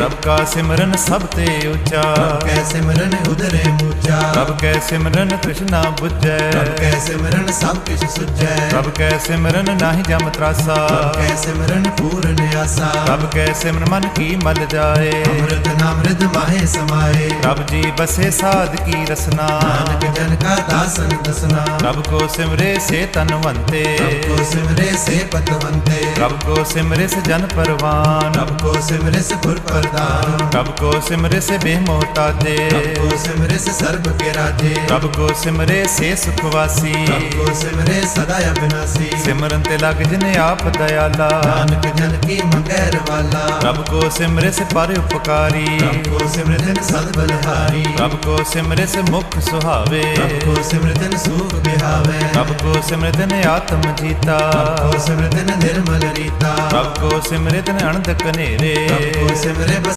Rub ਕਾ ਸਿਮਰਨ ਸਭ ਤੇ ਉੱਚਾ। ਕੈ ਸਿਮਰਨ ਉਦਰੇ ਰਬ ਕੈ ਸਿਮਰਨ ਤ੍ਰਿਸ਼ਨਾ 부ਜੈ ਰਬ ਕੈ ਸਿਮਰਨ ਸਭ ਕਿਛ ਸੁਝੈ। ਰਬ ਕੈ ਸਿਮਰਨ ਨਾਹੀ ਜਮ ਤਰਾਸਾ। ਕੈ ਸਿਮਰਨ ਪੂਰਨ ਆਸਾ ਰਬ ਕੈ ਸਿਮਰਨ ਮਨ ਕੀ ਮਲ ਜਾਏ। ਅੰਮ੍ਰਿਤ ਨਾਮ੍ਰਿਤ ਮਾਹੇ ਸਮਾਏ। ਰਬ ਜੀ ਬਸੇ ਸਾਧ ਕੀ ਰਸਨਾ। ਨਾਨਕ ਜਨ ਕਾ ਦਾਸਨ ਦਸਨਾ। ਰਬ ਕੋ ਸਿਮਰੇ ਸੇ ਤਨਵੰਤੇ ਰਬ ਕੋ ਸਿਮਰੇ ਸੇ ਪਤਵੰਤੇ ਰਬ ਕੋ ਸਿਮਰੇ ਸੇ ਜਨ ਪਰਵਾਨ। ਰਬ ਕੋ ਸਿਮਰੇ ਸੇ ਪੁਰ ਪ੍ਰਦਾਨ ਰਬ ਕੋ ਸਿਮਰੇ ਸੇ ਬੇਮੋਤਾਜੇ ਰਬ ਕੋ ਸਿਮਰੇ ਸੇ ਸਰਬ ਕੇ ਰਾਜੇ ਰਬ ਕੋ ਸਿਮਰੇ ਸੇ ਸੁਖ ਵਾਸੀ ਰਬ ਕੋ ਸਿਮਰੇ ਸਦਾ ਅਬਿਨਾਸੀ ਸਿਮਰਨ ਤੇ ਲਗ ਜਿਨ ਆਪ ਦਇਆਲਾ ਨਾਨਕ ਜਨ ਕੀ ਮੰਗੈਰ ਵਾਲਾ ਰਬ ਕੋ ਸਿਮਰੇ ਸੇ ਪਰ ਉਪਕਾਰੀ ਰਬ ਕੋ ਸਿਮਰਤਨ ਸਦ ਬਲਹਾਰੀ ਰਬ ਕੋ ਸਿਮਰੇ ਸੇ ਮੁਖ ਸੁਹਾਵੇ ਰਬ ਕੋ ਸਿਮਰਤਨ ਸੂਖ ਬਿਹਾਵੇ ਰਬ ਕੋ ਸਿਮਰਤਨ ਆਤਮ ਜੀਤਾ ਰਬ ਕੋ ਸਿਮਰਤਨ ਨਿਰਮਲ ਰੀਤਾ ਰਬ ਕੋ ਸਿਮਰਤਨ ਅਨੰਦ ਕਨੇਰੇ ਰਬ ਕੋ ਸਿਮਰੇ